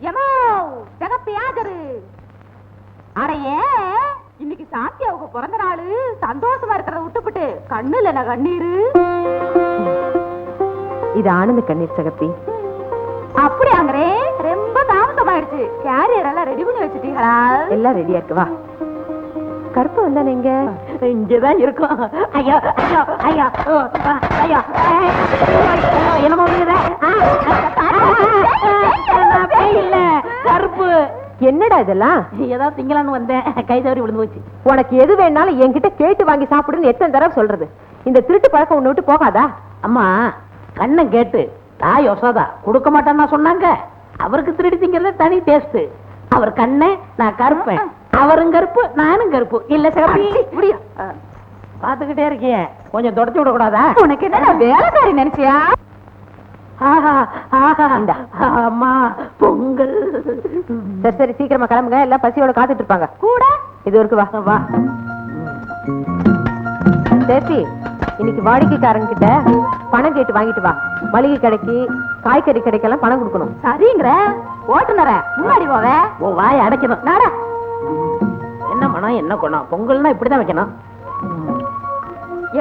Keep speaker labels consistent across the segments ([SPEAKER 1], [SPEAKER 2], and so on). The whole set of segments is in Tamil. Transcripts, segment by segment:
[SPEAKER 1] எமோ ஜெகத்து யாதரு. அடையே இன்னைக்கு சாந்தியாவுக்கு பிறந்த நாளு. சந்தோஷமா இருக்கிறத விட்டுப்புட்டு கண்ணுல என்ன கண்ணீரு?
[SPEAKER 2] இது ஆனந்த கண்ணீர் சகப்பி
[SPEAKER 1] அப்படியாங்கறே ரொம்ப தாமதமாயிடுச்சு. கேரியர் எல்லாம் ரெடி பண்ணி வச்சுட்டீங்களா?
[SPEAKER 2] எல்லாம் ரெடியா இருக்கு. வா. கருப்பு வந்தானே இங்க?
[SPEAKER 1] இங்கதான் இருக்கும். ஐயோ ஐயோ ஐயோ, ஐயோ, என்னமோ இல்ல கருப்பு.
[SPEAKER 2] என்னடா இதெல்லாம்?
[SPEAKER 1] ஏதோ திங்கலான்னு வந்தேன். கை தவறி விழுந்து போச்சு.
[SPEAKER 2] உனக்கு எது வேணாலும் என்கிட்ட கேட்டு வாங்கி சாப்பிடுன்னு எத்தனை தடவை சொல்றது? இந்த திருட்டு பழக்கம் உன்னை விட்டு போகாதா?
[SPEAKER 1] அம்மா கண்ணன் கேட்டு. தாய் யசோதா கொடுக்க மாட்டேன்னா சொன்னாங்க. அவருக்கு திருடி திங்கிறது தனி டேஸ்ட் அவர் கண்ணே நான் கருப்பேன். அவரும் கருப்பு நானும் கருப்பு. இல்ல சிறப்பி பாத்துக்கிட்டே இருக்கியே. கொஞ்சம் தொடச்சு விட கூடாதா உனக்கு என்ன வேலைக்காரி நினைச்சியா. அம்மா பொங்கல்.
[SPEAKER 2] சரி சரி சீக்கிரமா கிளம்புங்க. எல்லாம் பசியோட காத்துட்டு இருப்பாங்க
[SPEAKER 1] கூட?
[SPEAKER 2] இது இருக்கு வா.
[SPEAKER 1] வா.
[SPEAKER 2] சேச்சி இன்னைக்கு வாடிக்கைக்காரங்க கிட்ட பணம் கேட்டு வாங்கிட்டு வா. மளிகை கடைக்கு காய்கறி கடைக்கெல்லாம் பணம் கொடுக்கணும்.
[SPEAKER 1] சரிங்கிற. ஓட்டுநர முன்னாடி போவ. உன் வாய் அடைக்கணும். நாடா. என்ன மனம் என்ன குணம்? பொங்கல்னா இப்படிதான் வைக்கணும்.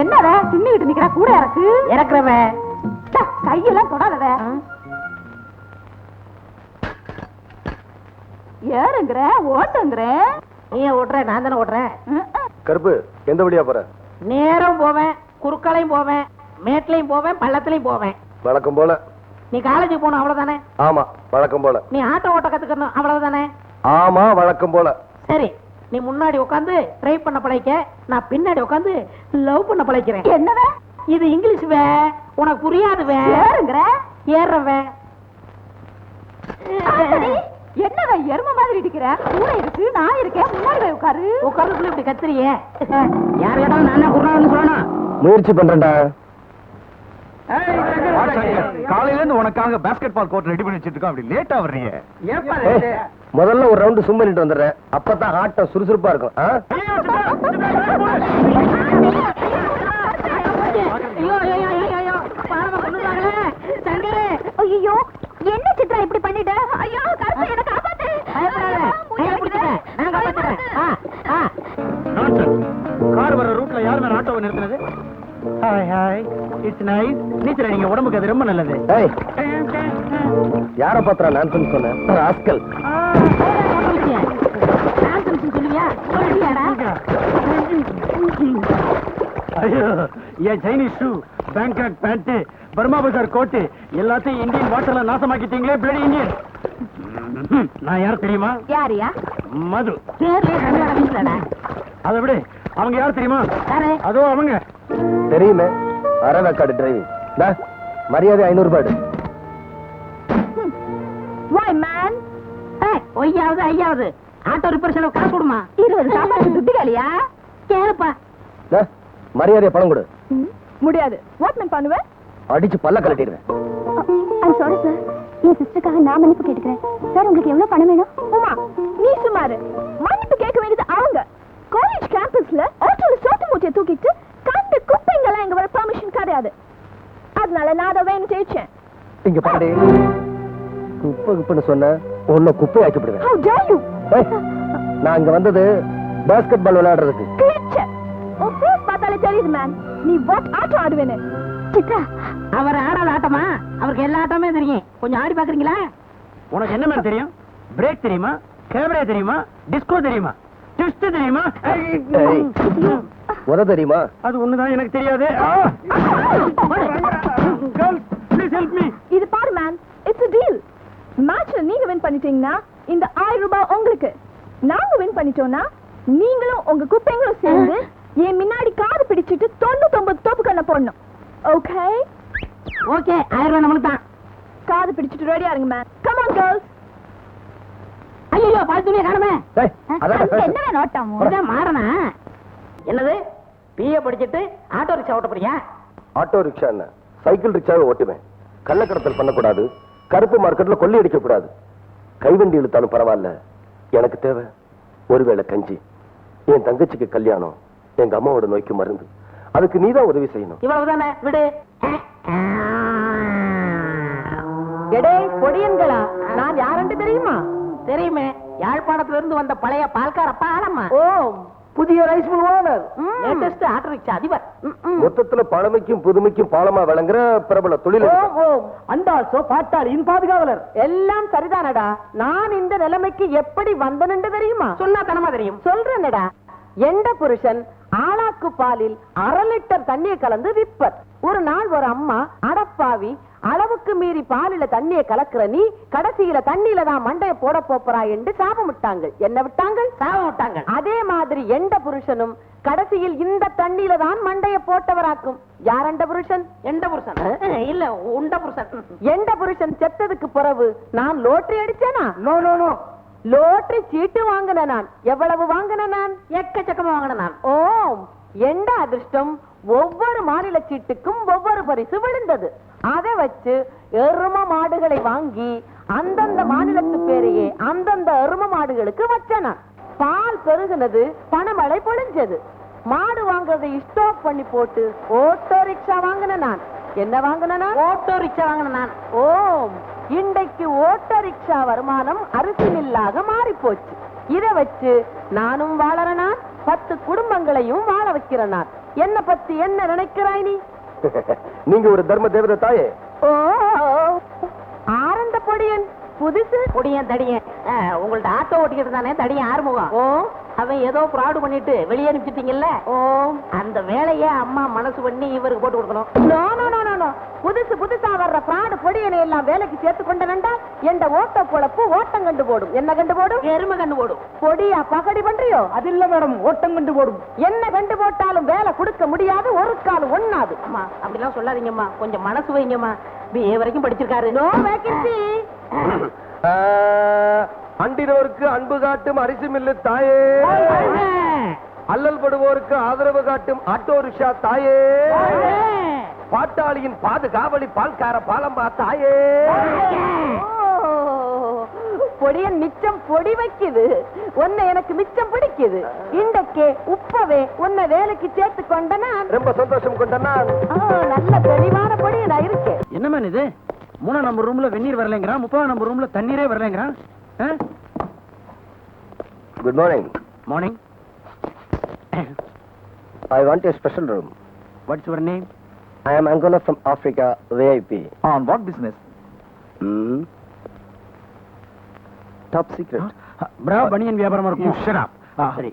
[SPEAKER 1] என்னவ? தின்னுகிட்டு நிக்கிற கூட இறக்கு. இறக்குறவ கையெல்லாம் தொடாதவ ஏறுங்கிற ஓட்டுங்கிற. நீ ஓட்டுற? நான் தானே ஓட்டுறேன்.
[SPEAKER 3] கருப்பு எந்த வழியா போற?
[SPEAKER 1] நேரம் போவேன் குறுக்களையும் போவேன் மேட்லையும் போவேன் பள்ளத்துலயும் போவேன்.
[SPEAKER 3] வழக்கம் போல.
[SPEAKER 1] நீ காலேஜ் போகணும் அவ்வளவுதானே?
[SPEAKER 3] ஆமா வழக்கம் போல.
[SPEAKER 1] நீ ஆட்டோ ஓட்ட கத்துக்கணும் அவ்வளவுதானே?
[SPEAKER 3] ஆமா வழக்கம் போல.
[SPEAKER 1] சரி நீ முன்னாடி உட்காந்து ட்ரை பண்ண பழைக்க நான் பின்னாடி உட்காந்து லவ் பண்ண பழைக்கிறேன் என்னவே இது இங்கிலீஷ் வே உனக்கு புரியாது வே ஏறுங்கற ஏறவே என்னவே எரும மாதிரி இடிக்கிற? கூட இருக்கு நான் இருக்கேன் முன்னாடி போய் உட்காரு. உட்காருக்குள்ள இப்படி கத்துறியே? யார் கேட்டாலும் நான் குருநாதன் சொல்லணும்
[SPEAKER 3] முயற்சி பண்றேன்டா.
[SPEAKER 4] காலையில இருந்து உனக்காக பாஸ்கெட் பால் கோர்ட் ரெடி பண்ணி வச்சிட்டு இருக்கோம் அப்படி லேட்டா வர்றீங்க.
[SPEAKER 3] முதல்ல ஒரு ரவுண்டு சும் பண்ணிட்டு வந்துடுறேன். அப்பதான் ஆட்டம் சுறுசுறுப்பா இருக்கும்.
[SPEAKER 4] இட்ஸ் நைஸ் நீச்சல் நீங்க உடம்புக்கு அது ரொம்ப நல்லது.
[SPEAKER 3] ஏய். யார பாத்திரா நான் சொன்னேன் ராஸ்கல்.
[SPEAKER 4] ஐயோ என் Chinese shoe Bangkok pant Burma Bazaar coat எல்லாத்தையும் இந்தியன் வாட்டர்ல நாசமாக்கிட்டீங்களே பிளடி இந்தியன் நான் யார் தெரியுமா?
[SPEAKER 5] யாரியா?
[SPEAKER 4] மது. அதை விட. அவங்க யார் தெரியுமா? அதோ அவங்க.
[SPEAKER 3] தெரியுமே. அறவேக்காடு டிரைவிங் மரியாதை ஐநூறு ரூபாய்
[SPEAKER 5] வாய் மேன்
[SPEAKER 1] ஒய்யாவது ஐயாவது. ஆட்டோ ரிப்பேர் செலவு காசு கொடுமா?
[SPEAKER 5] இருபது சாப்பாடு துட்டு காலியா
[SPEAKER 1] கேளுப்பா.
[SPEAKER 3] மரியாதையை பணம் கொடு.
[SPEAKER 5] முடியாது. வாட் மேன் பண்ணுவேன்
[SPEAKER 3] அடிச்சு பல்ல கலட்டிடுவேன்
[SPEAKER 5] ஐம் சாரி சார் என் சிஸ்டருக்காக நான் மன்னிப்பு கேட்டுக்கிறேன். சார் உங்களுக்கு எவ்வளவு பணம் வேணும்? உமா நீ சுமாரு மன்னிப்பு கேட்க வேண்டியது அவங்க. காலேஜ் கேம்பஸ்ல ஆட்டோல சோத்து மூட்டையை தூக்கிட்டு கண்டு குப்பைங்கெல்லாம் இங்க வர பெர்மிஷன் கிடையாது. அதனால நான் அதை வேணும் ஜெயிச்சேன்.
[SPEAKER 3] இங்க பாரு குப்பை குப்பைன்னு சொன்ன உன்னை குப்பை ஆக்கிவிடுவேன் நான் இங்க வந்தது பாஸ்கெட் பால் விளையாடுறதுக்கு.
[SPEAKER 5] கிளிச்சர் உன் ஃபேஸ் பார்த்தாலே தெரியுது மேன் நீ வாட் ஆட்டம் ஆடுவேன்னு. சித்ரா
[SPEAKER 1] அவர் ஆடாத ஆட்டமா? அவருக்கு எல்லா ஆட்டமே தெரியும். கொஞ்சம் ஆடி பாக்குறீங்களா
[SPEAKER 4] உனக்கு என்ன மேல தெரியும்? பிரேக் தெரியுமா? கேமரா தெரியுமா? டிஸ்கோ தெரியுமா? ட்விஸ்ட் தெரியுமா?
[SPEAKER 3] ஏய், உத தெரியுமா?
[SPEAKER 4] அது ஒண்ணுதான் எனக்கு தெரியாது. கேர்ள்ஸ் ப்ளீஸ் ஹெல்ப் மீ
[SPEAKER 5] இது பாரு மேன் இட்ஸ் a டீல் மேட்ச்ல நீங்க வின் பண்ணிட்டீங்கன்னா இந்த ஆயிரம் ரூபாய் உங்களுக்கு. நாங்க வின் பண்ணிட்டோம்னா நீங்களும் உங்க குப்பைங்களும் சேர்ந்து என் முன்னாடி காது பிடிச்சிட்டு தொண்ணூத்தொன்பது தோப்பு கண்ண போடணும். ஓகே
[SPEAKER 1] ஓகே ஆயிரம் ரூபாய் நம்மளுக்கு தான்.
[SPEAKER 5] காது பிடிச்சிட்டு ரெடியா இருங்க மேன் கம் ஆன் கேர்ள்ஸ்
[SPEAKER 1] ஐயோ பால் துணியை காணுமே.
[SPEAKER 3] அதான்.
[SPEAKER 5] என்ன நோட்டம்
[SPEAKER 1] இதான் மாறனா? என்னது? பிஏ படிச்சிட்டு ஆட்டோ ரிக்ஷா ஓட்ட போறியா
[SPEAKER 3] ஆட்டோ ரிக்ஷா என்ன? சைக்கிள் ரிக்ஷாவை ஓட்டுவேன். கள்ளக்கடத்தல் பண்ணக்கூடாது. கருப்பு மார்க்கெட்ல கொள்ளை அடிக்க கூடாது கைவண்டி இழுத்தாலும் பரவாயில்ல. எனக்கு தேவை. ஒருவேளை கஞ்சி. என் தங்கச்சிக்கு கல்யாணம். எங்க அம்மாவோட நோய்க்கு மருந்து. அதுக்கு நீதான் உதவி செய்யணும்.
[SPEAKER 1] இவ்வளவுதானே? விடு.
[SPEAKER 2] எடே பொடியன்களா நான் யாருன்னு தெரியுமா?
[SPEAKER 1] யாழ்ப்பாணத்துல இருந்து வந்த பழைய பால்கார பாலம்மா.
[SPEAKER 2] ஓ.
[SPEAKER 1] புதிய rice mill owner. Latest auto rickshaw அதிபர்.
[SPEAKER 3] மொத்தத்துல பழமைக்கும் புதுமைக்கும் பாலமா விளங்குற பிரபல தொழில்
[SPEAKER 2] அண்ட் ஆல்சோ பாட்டாளியின் பாதுகாவலர். எல்லாம் சரிதானடா. நான் இந்த நிலைமைக்கு எப்படி வந்தனென்று தெரியுமா?
[SPEAKER 1] சொன்னா தனமா தெரியும்.
[SPEAKER 2] சொல்றேனடா. எந்த புருஷன் ஆளாக்கு பாலில் அரை லிட்டர் தண்ணியை கலந்து விப்பர் ஒரு நாள் ஒரு அம்மா அடப்பாவி அளவுக்கு மீறி பாலில தண்ணியை கலக்குற நீ கடைசியில தண்ணியில தான் மண்டைய போட போப்பறா என்று சாபம் விட்டாங்க என்ன விட்டாங்க.
[SPEAKER 1] விட்டாங்க
[SPEAKER 2] அதே மாதிரி எந்த புருஷனும் கடைசியில் இந்த தண்ணியில தான் மண்டைய போட்டவராக்கும். யார் அந்த புருஷன்?
[SPEAKER 1] எந்த புருஷன்? இல்ல உண்ட புருஷன்.
[SPEAKER 2] எந்த புருஷன் செத்ததுக்கு பிறகு நான் லோட்டரி அடிச்சேனா?
[SPEAKER 1] நோ நோ நோ
[SPEAKER 2] லோட்டரி சீட்டு வாங்கின நான். எவ்வளவு வாங்கின நான்?
[SPEAKER 1] எக்கச்சக்கமா வாங்கின நான்.
[SPEAKER 2] ஓம் எந்த அதிர்ஷ்டம்? ஒவ்வொரு மாநில சீட்டுக்கும் ஒவ்வொரு பரிசு விழுந்தது. அதை வச்சு எரும மாடுகளை வாங்கி அந்தந்த மாநிலத்து பேரையே அந்தந்த எரும மாடுகளுக்கு வச்சனா? பால் பெருகுனது பணமழை பொழிஞ்சது. மாடு வாங்குறதை ஸ்டாப் பண்ணி போட்டு ஓட்டோ ரிக்ஷா வாங்கின நான். என்ன வாங்கின
[SPEAKER 1] ஓட்டோ ரிக்ஷா வாங்கின நான்.
[SPEAKER 2] ஓம். இன்றைக்கு ஓட்ட ரிக்ஷா வருமானம் அரிசி மில்லாக மாறி போச்சு இத வச்சு நானும் வாழறனா பத்து குடும்பங்களையும் வாழ வைக்கிறனார் என்ன பத்தி என்ன நினைக்கிறாய் நீ?
[SPEAKER 3] நீங்க ஒரு தர்ம தேவதை தாயே?
[SPEAKER 2] ஓ ஆனந்த பொடியன். புதுசு
[SPEAKER 1] பொடியன் தடியன். உங்கள்ட்ட ஆட்டோ ஓட்டிக்கிட்டு தானே தடியன் ஆறுமுகம்.
[SPEAKER 2] ஓ
[SPEAKER 1] அவன் ஏதோ ஃப்ராடு பண்ணிட்டு வெளியே அனுப்பிச்சிட்டீங்கல்ல?
[SPEAKER 2] ஓ.
[SPEAKER 1] அந்த வேலையை அம்மா மனசு பண்ணி இவருக்கு போட்டு கொடுக்கணும்.
[SPEAKER 2] No no no no no புதுசு புதுசா வர்ற பிராடு பொடியனை எல்லாம் வேலைக்கு சேர்த்து கொண்டனண்டா எந்த ஓட்ட பொழப்பு ஓட்டம் கண்டு போடும். என்ன கண்டு போடும்?
[SPEAKER 1] எருமை கண்ணு போடும்.
[SPEAKER 2] பொடியா பகடி பண்றியோ?
[SPEAKER 4] அது இல்ல மேடம் ஓட்டம் கண்டு போடும்.
[SPEAKER 2] என்ன கண்டு போட்டாலும் வேலை கொடுக்க முடியாது ஒரு கால் ஒண்ணாது.
[SPEAKER 1] அம்மா அப்படிலாம் சொல்லாதீங்கம்மா. கொஞ்சம் மனசு வைங்கம்மா. பிஏ வரைக்கும் படிச்சிருக்காரு.
[SPEAKER 2] நோ வேகன்சி
[SPEAKER 3] அண்டினோருக்கு அன்பு காட்டும் அரிசி மில்லு தாயே. அல்லல் படுவோருக்கு ஆதரவு காட்டும் ஆட்டோ ரிக்ஷா தாயே. பாட்டாளியின் பாதுகாவலி பால்கார பாலம்பா தாயே.
[SPEAKER 2] பொடியன் மிச்சம் பொடி வைக்குது. உன்னை எனக்கு மிச்சம் பிடிக்குது. இன்றைக்கே உப்பவே உன்னை வேலைக்கு சேர்த்து கொண்ட நான்.
[SPEAKER 3] ரொம்ப சந்தோஷம் கொண்டனா
[SPEAKER 2] நல்ல தெளிவான பொடியனா இருக்கேன்
[SPEAKER 4] என்ன மேன் இது? மூணாம் நம்பர் ரூம்ல வெந்நீர் வரலைங்கிறான் முப்பதாம் நம்பர் ரூம்ல தண்ணீரே வரலைங்கிறான்.
[SPEAKER 3] Good morning
[SPEAKER 4] morning
[SPEAKER 3] I want a special room
[SPEAKER 4] what's your name
[SPEAKER 3] I am Angola from Africa VIP
[SPEAKER 4] on what business
[SPEAKER 3] top secret
[SPEAKER 4] bra banian வியாபாரமா இருக்கும் shut up.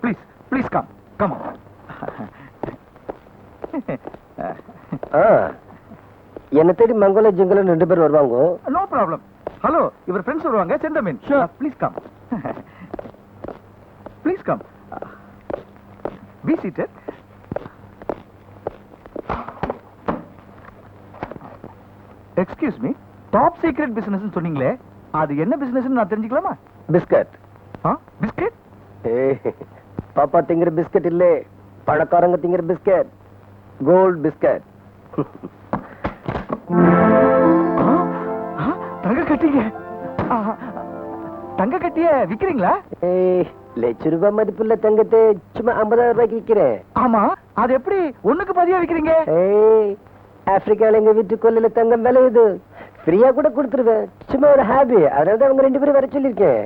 [SPEAKER 4] Please please come come
[SPEAKER 3] என்ன தேடி மங்கோல ஜிங்கல ரெண்டு பேர் வருவாங்க?
[SPEAKER 4] நோ ப்ராப்ளம் ஹலோ இவர் ஃப்ரெண்ட்ஸ் வருவாங்க செந்தமின் please come please come be seated excuse me top secret business சொன்னீங்களே அது என்ன பிசினஸ் நான் தெரிஞ்சுக்கலாமா?
[SPEAKER 3] பிஸ்கட்
[SPEAKER 4] பிஸ்கெட்
[SPEAKER 3] பாப்பா திங்கிற பிஸ்கட் இல்லே பணக்காரங்க திங்கிற பிஸ்கட் கோல்ட் பிஸ்கட்
[SPEAKER 4] கட்டிங்க தங்க கட்டிய விக்கிறீங்களா?
[SPEAKER 3] ஏய் லட்ச ரூபாய் மதிப்புள்ள தங்கத்தை சும்மா ஐம்பதாயிரம் ரூபாய்க்கு விற்கிறேன்
[SPEAKER 4] ஆமா அது எப்படி ஒண்ணுக்கு பாதியா விக்கிறீங்க?
[SPEAKER 3] ஆப்பிரிக்கால எங்க வீட்டு கொல்லையில தங்கம் விளையுது ஃப்ரீயா கூட கொடுத்துருவேன். சும்மா ஒரு ஹாபி அதனால தான் அவங்க ரெண்டு பேரும் வர சொல்லியிருக்கேன்.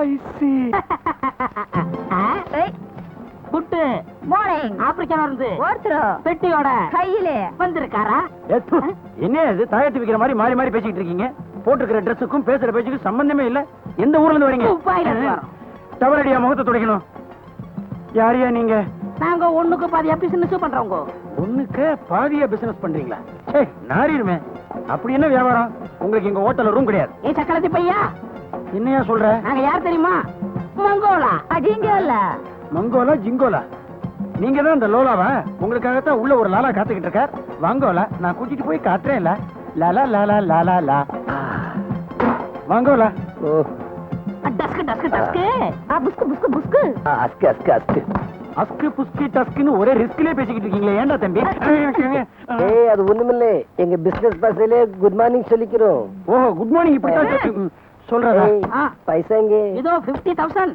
[SPEAKER 4] ஐ சி
[SPEAKER 1] குட்டு.
[SPEAKER 5] மார்னிங்
[SPEAKER 1] ஆப்பிரிக்கால இருந்து
[SPEAKER 5] ஒருத்தர்
[SPEAKER 1] பெட்டியோட
[SPEAKER 5] கையிலே.
[SPEAKER 1] வந்திருக்காரா?
[SPEAKER 4] என்ன இது? தாயத்து விக்கிற மாதிரி மாறி மாறி பேசிக்கிட்டு இருக்கீங்க. போட்டுக்கிற ட்ரெஸ்ஸுக்கும் பேசுற பேச்சுக்கும் சம்பந்தமே இல்ல. எந்த ஊர்ல இருந்து வரீங்க. தவறடியா முகத்தை துடைக்கணும். யாரையா நீங்க?
[SPEAKER 1] நாங்க ஒண்ணுக்கு பாதியா பிசினஸ் பண்றவங்க.
[SPEAKER 4] ஒண்ணுக்கு பாதியா பிசினஸ் பண்றீங்களா? சே நாரிடுமே. அப்படி என்ன வியாபாரம்? உங்களுக்கு எங்க ஹோட்டல்ல ரூம் கிடையாது.
[SPEAKER 1] ஏ சக்கரத்தி பையா?
[SPEAKER 4] என்னையா சொல்ற?
[SPEAKER 1] நாங்க யார் தெரியுமா? மங்கோலா.
[SPEAKER 5] அடிங்க இல்ல.
[SPEAKER 4] மங்கோலா ஜிங்கோலா? நீங்க தான் இந்த லோலாவா? உங்களுக்காகத்தான் உள்ள ஒரு லாலா காத்துக்கிட்டு இருக்கார். வாங்கோலா நான் கூட்டிட்டு போய் காட்டுறேன்ல லாலா லாலா லாலா லா வாங்கோலா
[SPEAKER 3] ஓ.
[SPEAKER 4] டஸ்கு டஸ்கு டஸ்கு ஒரே ரிஸ்க்லயே பேசிக்கிட்டு இருக்கீங்களே ஏன்டா தம்பி?
[SPEAKER 3] ஏய் அது ஒண்ணுமில்ல. எங்க பிசினஸ் பாஷையிலே குட் மார்னிங் சொல்லிக்கிறோம்.
[SPEAKER 4] ஓஹோ குட் மார்னிங் இப்படி
[SPEAKER 3] தான்
[SPEAKER 1] சொல்றதா?
[SPEAKER 3] பைசா எங்க?
[SPEAKER 1] இதோ
[SPEAKER 3] 50000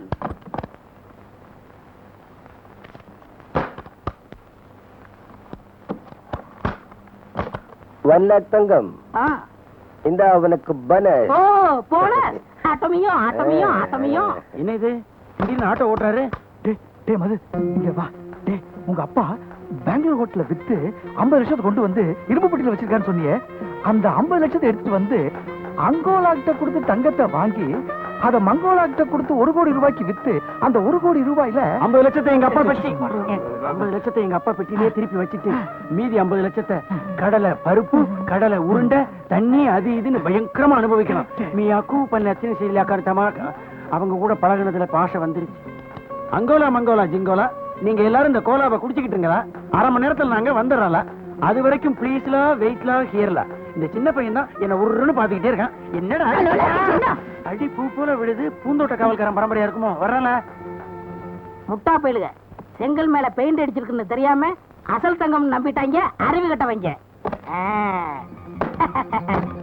[SPEAKER 3] வண்ணத்தங்கம். இந்த அவனுக்கு
[SPEAKER 1] பன. போல. ஆட்டமியோ ஆட்டமியோ ஆட்டமியோ.
[SPEAKER 4] என்ன இது ஆட்டோ ஓட்டுறாரு?
[SPEAKER 6] டே மது இங்க வா. டே உங்க அப்பா பெங்களூர் ஹோட்டல வித்து ஐம்பது லட்சத்தை கொண்டு வந்து இரும்பு பெட்டியில் வச்சிருக்கான்னு சொன்னியே. அந்த ஐம்பது லட்சத்தை எடுத்துட்டு வந்து அங்கோலாட்ட கொடுத்து தங்கத்தை வாங்கி அத மங்கோலா கிட்ட கொடுத்து ஒரு கோடி ரூபாய்க்கு வித்து அந்த ஒரு கோடி ரூபாயில
[SPEAKER 4] ஐம்பது லட்சத்தை எங்க அப்பா பெட்டி. ஐம்பது லட்சத்தை எங்க அப்பா பெட்டியிலே திருப்பி வச்சுட்டு மீதி ஐம்பது லட்சத்தை கடலை பருப்பு கடலை உருண்டை தண்ணி அது இதுன்னு பயங்கரமா அனுபவிக்கலாம் மீ அக்கு பண்ண அச்சனை செய்யல தமா அவங்க கூட பழகுனதுல பாஷை வந்துருச்சு. அங்கோலா மங்கோலா ஜிங்கோலா நீங்க எல்லாரும் இந்த கோலாவை குடிச்சுக்கிட்டுங்களா அரை மணி நேரத்துல நாங்க வந்துடுறோம்ல. அது வரைக்கும் ப்ளீஸ்லா வெயிட்லா ஹியர்ல இந்த சின்ன பையன் தான் என்ன உருன்னு பாத்துக்கிட்டே இருக்கான். என்னடா அடி பூ போல விழுது பூந்தோட்ட காவல்காரன் பரம்பரையா இருக்குமோ? வர்றால
[SPEAKER 1] முட்டா போயிடுங்க செங்கல் மேல பெயிண்ட் அடிச்சிருக்குன்னு தெரியாம அசல் தங்கம் நம்பிட்டாங்க அறிவு கட்டவங்க.